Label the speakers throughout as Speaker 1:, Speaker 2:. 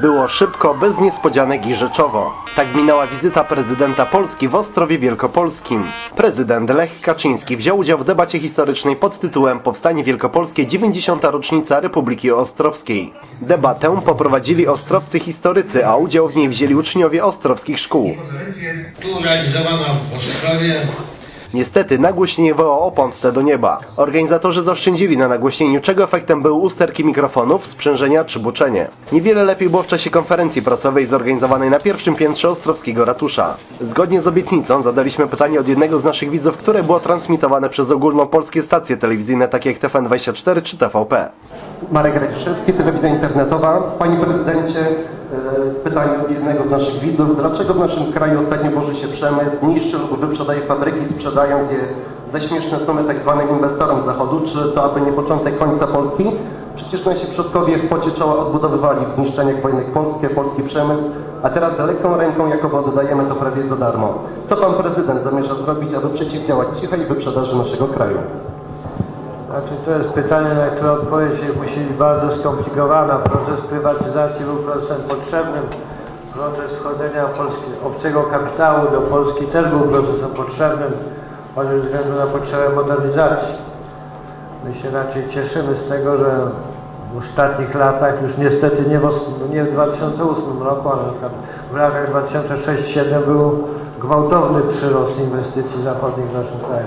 Speaker 1: Było szybko, bez niespodzianek i rzeczowo. Tak minęła wizyta prezydenta Polski w Ostrowie Wielkopolskim. Prezydent Lech Kaczyński wziął udział w debacie historycznej pod tytułem Powstanie Wielkopolskie 90. rocznica Republiki Ostrowskiej. Debatę poprowadzili ostrowscy historycy, a udział w niej wzięli uczniowie ostrowskich szkół.
Speaker 2: Tu realizowana w Ostrowie.
Speaker 1: Niestety nagłośnienie wołało o pomstę do nieba. Organizatorzy zaoszczędzili na nagłośnieniu, czego efektem były usterki mikrofonów, sprzężenia czy buczenie. Niewiele lepiej było w czasie konferencji prasowej zorganizowanej na pierwszym piętrze Ostrowskiego Ratusza. Zgodnie z obietnicą zadaliśmy pytanie od jednego z naszych widzów, które było transmitowane przez ogólnopolskie stacje telewizyjne takie jak TVN24 czy TVP. Marek Radziszewski, telewizja internetowa. Panie prezydencie, e, od jednego z naszych widzów. Dlaczego w naszym kraju ostatnio boży się przemysł, niszczy lub wyprzedaje fabryki, sprzedając je za śmieszne sumy tak zwanym inwestorom zachodu? Czy to aby nie początek końca Polski? Przecież nasi przodkowie w pocie czoła odbudowywali w zniszczeniach wojennych Polskę, polski przemysł, a teraz za lekką ręką jakoby oddajemy to prawie za darmo. Co pan prezydent zamierza zrobić, aby przeciwdziałać cichej wyprzedaży naszego kraju?
Speaker 3: Znaczy to jest pytanie, na które odpowiedź musi być bardzo skomplikowana. Proces prywatyzacji był procesem potrzebnym. Proces wchodzenia Polski, obcego kapitału do Polski też był procesem potrzebnym, choćby ze względu na potrzebę modernizacji. My się raczej cieszymy z tego, że w ostatnich latach, już niestety nie w, os- nie w 2008 roku, ale w latach 2006-2007 był gwałtowny przyrost inwestycji zachodnich w naszym kraju.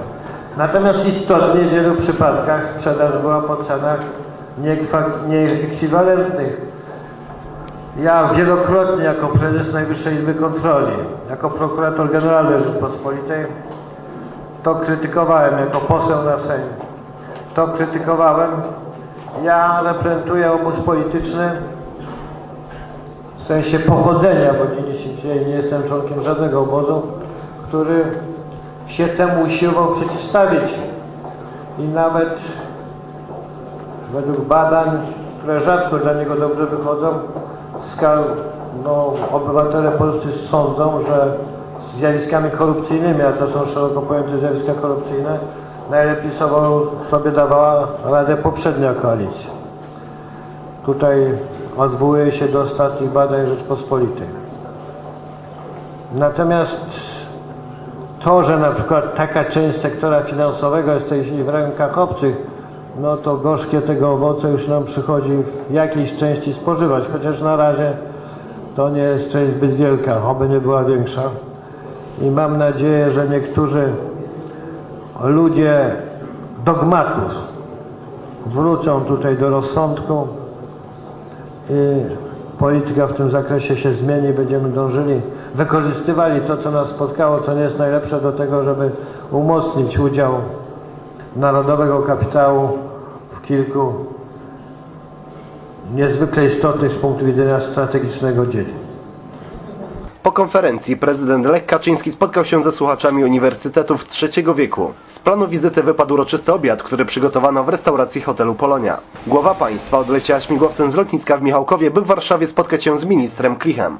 Speaker 3: Natomiast istotnie w wielu przypadkach sprzedaż była po cenach nieekwiwalentnych. Ja wielokrotnie jako prezes Najwyższej Izby Kontroli, jako prokurator generalny Rzeczpospolitej to krytykowałem jako poseł na Sejm. To krytykowałem. Ja reprezentuję obóz polityczny w sensie pochodzenia, bo nie, nie jestem członkiem żadnego obozu, który się temu usiłował przeciwstawić. I nawet według badań, które rzadko dla niego dobrze wychodzą, ska- no, obywatele polscy sądzą, że zjawiskami korupcyjnymi, a to są szeroko pojęte zjawiska korupcyjne, najlepiej sobie dawała radę poprzednia koalicja. Tutaj odwołuję się do ostatnich badań Rzeczpospolitej. Natomiast to, że na przykład taka część sektora finansowego jest w rękach obcych, no to gorzkie tego owoce już nam przychodzi w jakiejś części spożywać, chociaż na razie to nie jest część zbyt wielka, oby nie była większa. I mam nadzieję, że niektórzy ludzie dogmatów wrócą tutaj do rozsądku i polityka w tym zakresie się zmieni, będziemy dążyli, wykorzystywali to, co nas spotkało, co nie jest najlepsze do tego, żeby umocnić udział narodowego kapitału w kilku niezwykle istotnych z punktu widzenia strategicznego dziedzin.
Speaker 1: Konferencji prezydent Lech Kaczyński spotkał się ze słuchaczami uniwersytetów trzeciego wieku. Z planu wizyty wypadł uroczysty obiad, który przygotowano w restauracji hotelu Polonia. Głowa państwa odleciała śmigłowcem z lotniska w Michałkowie, by w Warszawie spotkać się z ministrem Klichem.